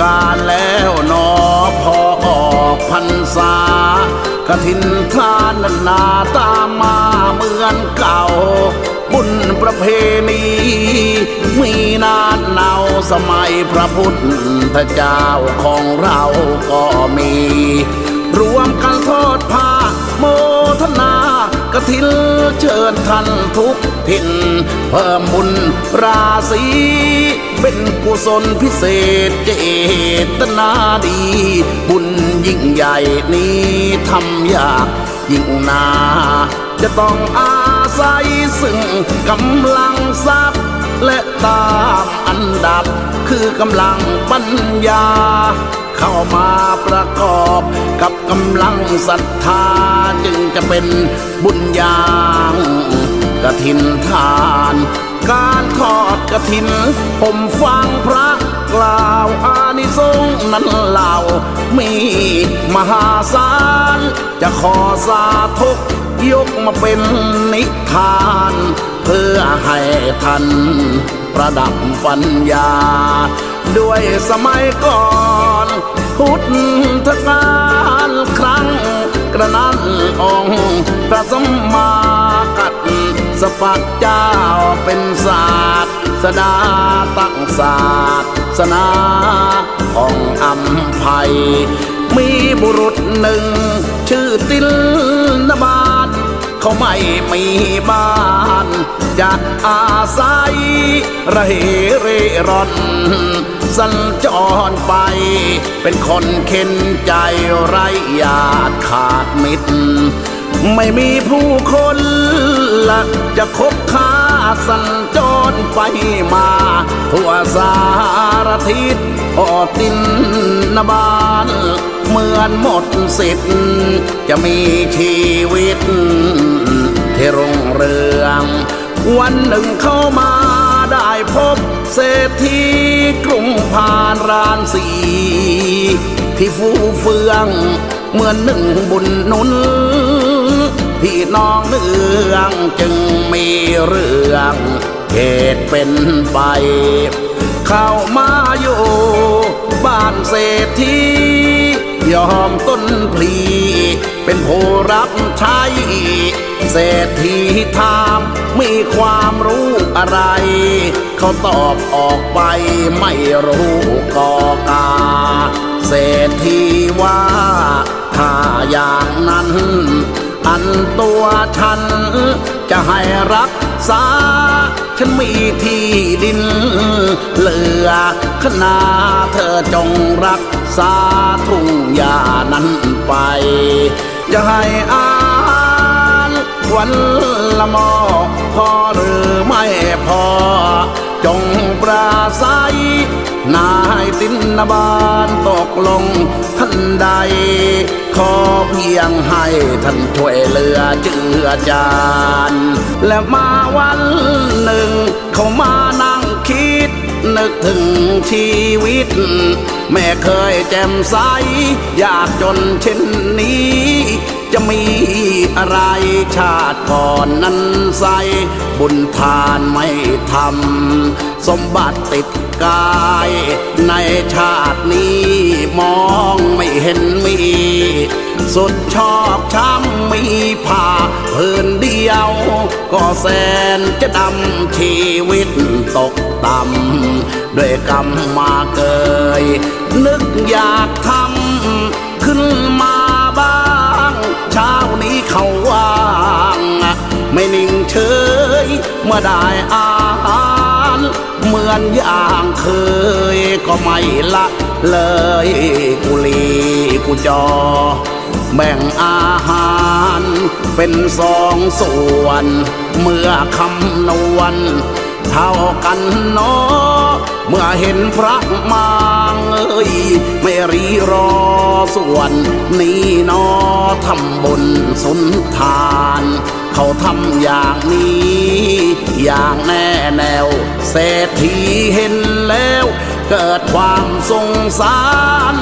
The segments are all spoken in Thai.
การแล้วนอพอออกพรรษากระถินทานนานาตามมาเหมือนเก่า บุญประเพณีมีนานเนาสมัยพระพุทธเจ้าของเราก็มี รวมกันทอดผ้า ถินเชิญท่านทุกถิ่นเพิ่มบุญราศีเป็นกุศลพิเศษเจตนาดี บุญยิ่งใหญ่นี้ทำยากยิ่งนา จะต้องอาศัยซึ่งกำลังทรัพย์ และตามอันดับคือกำลังปัญญา เข้ามาประกอบกับกำลังศรัทธาจึงจะเป็นบุญญางกระถินทาน การทอดกระถิน ผมฟังพระกล่าวอานิสงส์นั้นเหล่า มีมหาศาล จะขอสาธุยกมาเป็นนิทาน เพื่อให้ท่านประดับปัญญา ด้วยสมัยก่อน พุทธกาลครั้ง กระนั้นองค์พระสมมากัดสปัดเจ้าเป็นศาสตร์สดาตั้งศาสสนาของอัมภัยมีบุรุษหนึ่ง ชื่อติลนบา เขาไม่มีบ้านจะอาศัยระเหเร่ร่อนสัญจรไป เป็นคนเข็นใจไร้ญาติขาดมิตร ไม่มีผู้คนละจะคบค้าสัญจรไปมา ทั่วสารทิศออตินนบาน เหมือนหมดสิทธิ์จะมีชีวิต ที่รุ่งเรือง วันหนึ่งเข้ามาได้พบเศรษฐีกรุงพานรานสี ที่ฟูเฟือง เหมือนหนึ่งบุญนุนพี่น้องเนืองจึงมีเรื่องเหตุเป็นไป เข้ามาอยู่บ้านเศรษฐี ยอมต้นพลี เป็นผู้รับใช้เศรษฐีถามมีความรู้อะไร เขาตอบออกไปไม่รู้กอกา เศรษฐีว่าถ้าอย่างนั้น อันตัวฉัน จะให้รักษา ฉันมีที่ดิน เหลือขนาเธอจงรักษาทุ่งหญ้านั้นไป จะให้อาหารวันละมอพอหรือไม่พอ จงปราศัยนายตินนบานตกลง นใด ขอเพียงให้ท่านช่วยเหลือเจือจาน และมาวันหนึ่งเขามา นึกถึงชีวิต แม่เคยแจ่มใส อยากจนเช่นนี้ จะมีอะไรชาติก่อนนั้นใส บุญทานไม่ทำสมบัติติดกาย ในชาตินี้มองไม่เห็นมี สุดชอบช้ำมีผ้า พื้นเดียว ก็แสนจะดำชีวิตตกต่ำด้วยกรรมมาเกย นึกอยากทำขึ้นมาบ้าง เช้านี้เขาว่าง ไม่นิ่งเฉยเมื่อได้อาหารเหมือนอย่างเคยก็ไม่ละเลยกุลีกุจอ แบ่งอาหาร เป็นสองส่วน เมื่อคำนวณเท่ากันเนาะเมื่อเห็นพระมางเอ้ยไม่รีรอส่วน นี้เนอทำบุญสุนทาน เขาทำอย่างนี้ อย่างแน่แนว เศรษฐีเห็นแล้ว เกิดความสงสาร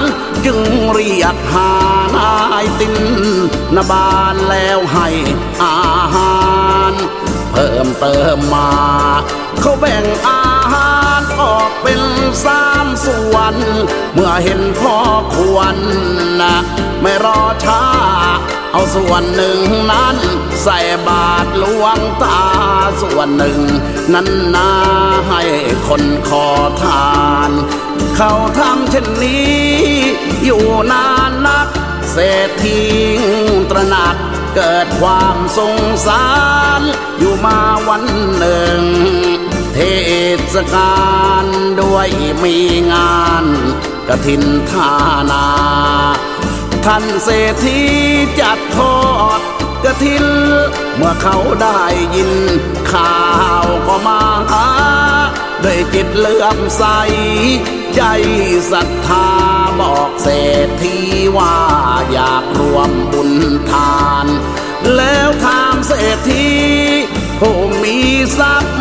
จึงเรียกหานายตินนบานแล้วให้อาหาร เพิ่มเติมมา เขาแบ่งอาหารออกเป็นสามส่วน เมื่อเห็นพ่อควรนะไม่รอช้า เอาส่วนหนึ่งนั้นใส่บาทหลวงตา ส่วนหนึ่ง นั้นนาให้คนขอทาน เขาทำเช่นนี้ อยู่นานนัก เศรษฐีตระหนักเกิดความสงสาร อยู่มาวันหนึ่ง เทศกาลด้วยมีงานกระถินทานา ท่านเศรษฐีจัดทอดกระถินเมื่อเขาได้ยิน ข่าวก็มาหาด้วยจิตเลื่อมใส ใจศรัทธาบอกเศรษฐีว่าอยากรวมบุญทาน แล้วถามเศรษฐีผู้มีทรัพย์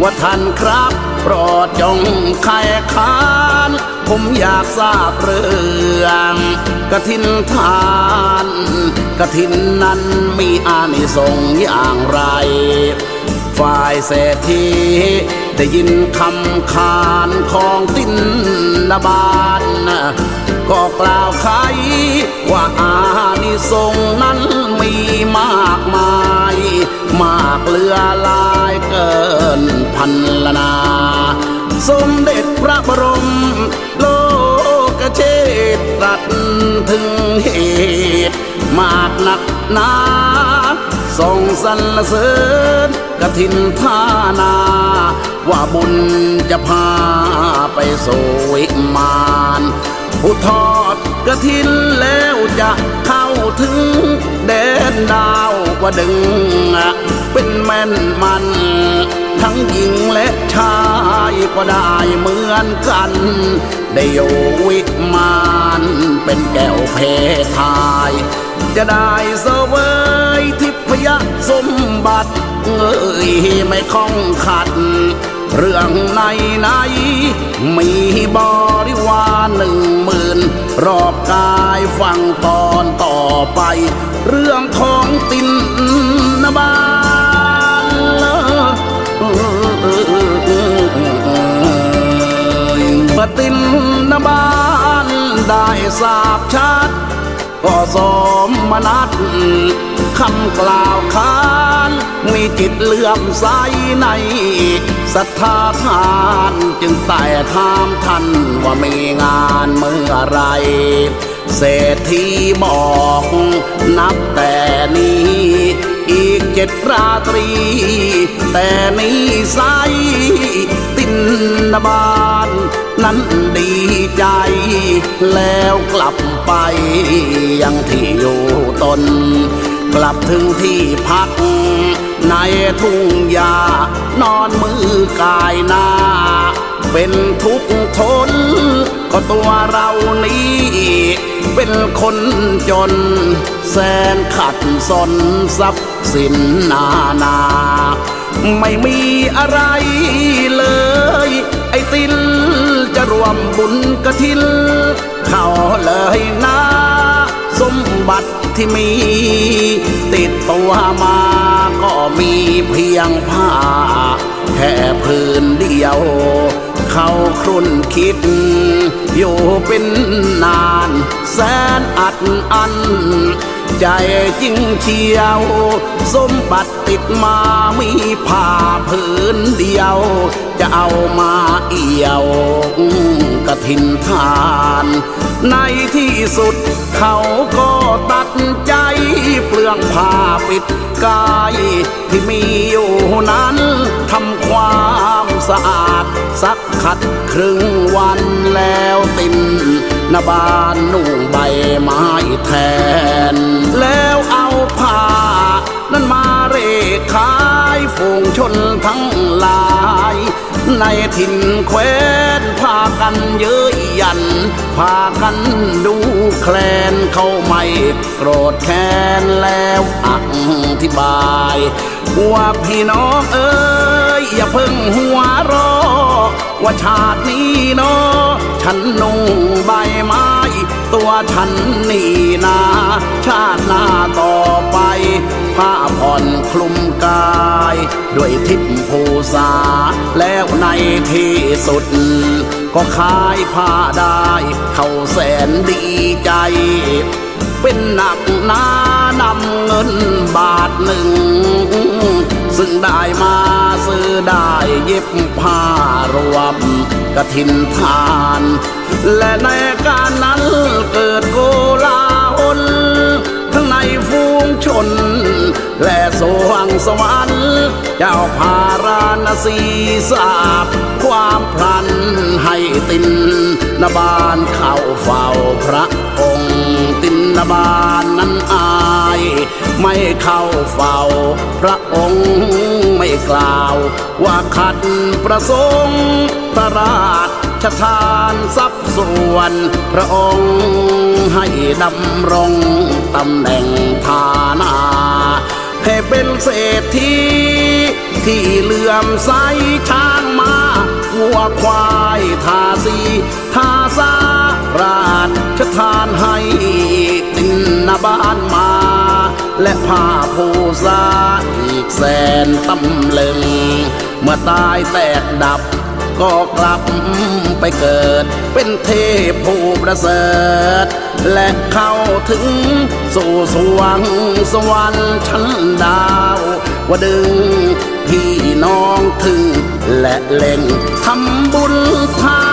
ว่าท่านครับ รดจงไขคาน ผมอยากทราบเรื่องกระถินทานกระถินนั้นมีอานิสงส์อย่างไร ฝ่ายเศรษฐีได้ยินคำขานของตินนาบานก็กล่าวไขว่าอานิสงส์นั้นมีมากมาย มากเลือลายเกินพันละนา สมเด็จพระบรมโลกเชษตรัสถึงเหตุมากหนักหนาส่งสรรเสริญกฐินทานา ว่าบุญจะพาไปสู่วิมานผู้ทอด กระถินแล้วจะเข้าถึงแดนดาวกว่าดึง เป็นแม่นมัน ทั้งหญิงและชายก็ได้เหมือนกัน ได้อยู่วิมานเป็นแก้วเพทาย จะได้เสวยทิพยสมบัติเอ้ยไม่คล้องขัด เรื่องในในมีบริวารหนึ่งหมื่ รอบกายฟังตอนต่อไป เรื่องของตินนบานเมื่อตินนบานได้ทราบชัด ก็สมมนัดคำกล่าวขา ลื่อมใสในศรัทธาทานจึงไต่ถามท่านว่ามีงานเมื่อไรเศรษฐีบอกนับแต่นี้ อีกเจ็ดราตรี แต่นี้ไซตินนบานนั้นดีใจ แล้วกลับไปยังที่อยู่ตน กลับถึงที่พัก ในทุ่งหญ้านอนมือกายหน้าเป็นทุกข์ทน ก็ตัวเรานี้ เป็นคนจน แสนขัดสนทรัพย์สินนานา ไม่มีอะไรเลย ไอ้ตินจะรวมบุญกระทิน เขาเลยนะสมบัติที่มี ติดตัวมา ก็มีเพียงผ้า แค่พื้นเดียว เขาครุ่นคิด อยู่เป็นนาน แสนอัดอัน ใจจริงเชียว สมบัติติดมามีผ้าผืนเดียว จะเอามาเอี่ยวกระถินทาน ในที่สุดเขาก็ตัดใจเปลืองผ้า ปิดกายที่มีอยู่นั้นทำความสะอาดสักขัดครึ่งวันแล้วตินนาบานนุ่งใบไม้แทน แล้วเอาผ้านั้นมาเร่ขายฝูงชนทั้งหลาย ในถิ่นแคว้นพากันเย้ยยัน พากันดูแคลนเขาไม่โกรธแค้นแล้วอธิบายว่าพี่น้องเอ้ยอย่าเพิ่งหัวรอ ว่าชาตินี้เนาะฉันนุ่งใบไม้ ตัวฉันนี่นา ชาติหน้าต่อไปผ้าผ่อนคลุม ด้วยทิพย์ภูษา แล้วในที่สุด ก็ขายผ้าได้ เขาแสนดีใจ เป็นหนักหนานำเงินบาทหนึ่ง ซึ่งได้มาซื้อได้เย็บผ้ารวมกระถินทาน และในการนั้นเกิดโกลา ชน และสวงสวรรค์เจ้าพาราณสีทราบความพลันให้ตินนบานเข้าเฝ้าพระองค์ตินนบานนั้นอาย ไม่เข้าเฝ้าพระองค์ไม่กล่าว ว่าขัดประสงค์พระรา ชทานทรัพย์ส่วน พระองค์ให้ดำรงตำแหน่งฐานาให้เป็นเศรษฐีที่เลื่อมใสช้างมาวัวควายทาสีทาสาราชทานให้ตินนาบ้านมา และผ้าผู้สาอีกแสนตำลึง เมื่อตายแตกดับ ก็กลับไปเกิด เป็นเทพผู้ประเสริฐ และเข้าถึงสู่สวงสวรรค์ชั้นดาวว่าดึงพี่น้องถึง และเล่งทำบุญทา